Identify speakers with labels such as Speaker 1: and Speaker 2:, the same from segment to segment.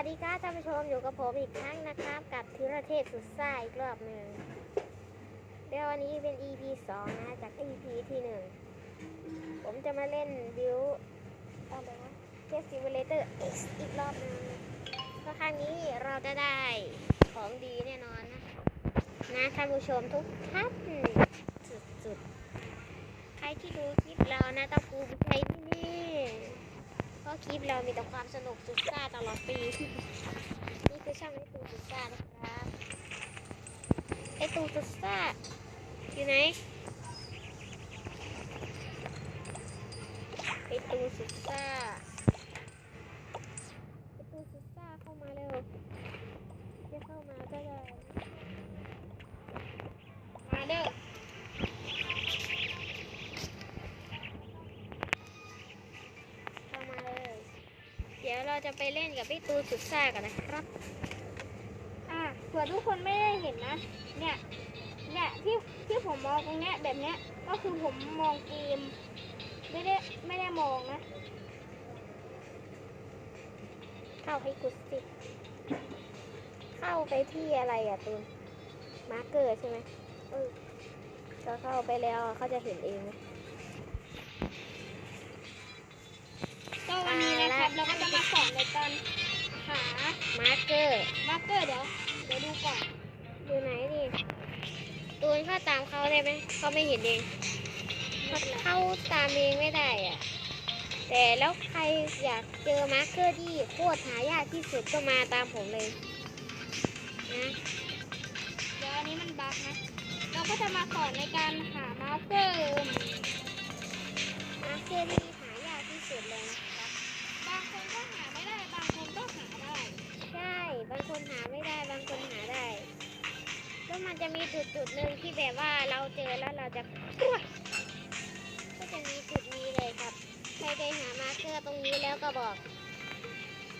Speaker 1: วัสดีครับท่านผู้ชมอยู่กับผมอีกครั้งนะครับ กับธีรเทพสุดซ่าอีกรอบหนึ่งเดี๋ยววันนี้เป็น EP 2นะจาก EP ที่หนึ่งผมจะมาเล่นบิวอะไรวะเทสซิมูเลเตอร์ X อีกรอบหนึ่งก็ครั้งนี้เราจะได้ของดีแน่นอนนะ นะท่านผู้ชมทุกท่านสุดๆ ใครที่ดูคลิปเรานะต้องภูมิใจ ราะคลิปเรามีแต่ความสนุกสุดซ่าตลอดปี นี่คือช่องไอตูสุดซ่านะครับไอตูสุดซ่าอยู่ไหนไอตูสุดซ่าไอตูสุดซ่าเข้ามาเร็วจะเข้ามาก็ได้มาเด้อ เข้ามาเลย เดี๋ยวเราจะไปเล่นกับพี่ตูนสุดซ่ากันนะครับ
Speaker 2: อะเผื่อทุกคนไม่ได้เห็นนะ เนี่ย เนี่ยที่ที่ผมมองตรงเนี้ยแบบเนี้ย ก็คือผมมองเกม ไม่ได้ไม่ได้มองนะ
Speaker 1: เข้าให้กุสิ เข้าไปที่อะไรอะตูน มาร์เกอร์ใช่ไหมเออก็เข้าไปแล้วเขาจะเห็นเอง
Speaker 2: ก็วันนี้ มาร์
Speaker 1: เกอร์
Speaker 2: มาร์กเกอร์เดี๋ยวเดี๋ยวดูก่อน
Speaker 1: อยู่ไหนนี่ตูนเข้าตามเขาได้ไหมเขาไม่เห็นเองเขาเข้าตามเองไม่ได้อะ แต่แล้วใครอยากเจอมาร์เกอร์ที่โคตรหายากที่สุดก็มาตามผมเลยนะ
Speaker 2: เดี๋ยวอันนี้มันบั๊กนะ เราก็จะมาสอนในการหามาร์กเกอร์
Speaker 1: มาร์เกอร์ที่หายากที่สุดเลยนะครับ
Speaker 2: บางคนก็หา
Speaker 1: จะมีจุดจุดหนึ่งที่แบบว่าเราเจอแล้วเราจะก็จะมีจุดนี้เลยครับ ใครเคยหามาเกอร์ตรงนี้แล้วก็บอก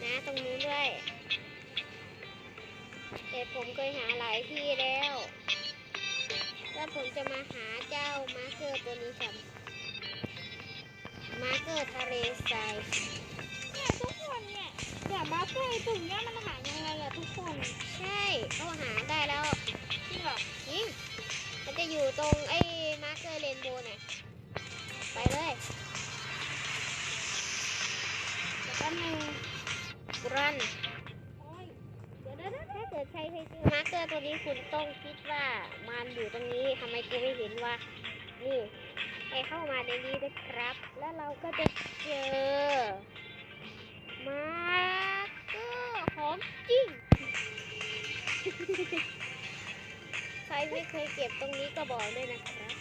Speaker 1: นะตรงนู้นด้วยแต่ผมเคยหาหลายที่แล้วแล้วผมจะมาหาเจ้ามาเกอร์ตัวนี้ครับมาเกอร์ทะเลทราย
Speaker 2: เนี่ยทุกคนเนี่ยเดี๋ยมาเกอร์ตุ่มเนี่ยมันหาย อ
Speaker 1: ยู่ตรงไอ้มาร์เกอร์เรนโบว์เนี่ยไปเลย
Speaker 2: เดี๋ยวแป๊บนึง
Speaker 1: รัน
Speaker 2: เดี๋ยวเดี๋ยวเดี๋ยว
Speaker 1: ถ้าเกิดใครเคยเจอมาร์เกอร์ตัวนี้คุณต้องคิดว่ามันอยู่ตรงนี้ทำไมกูไม่เห็นว่านี่ให้เข้ามาในนี้นะครับ แล้วเราก็จะเจอ มาร์เกอร์ของจริง ใครไม่เคยเก็บตรงนี้ก็บอกด้วยนะครับ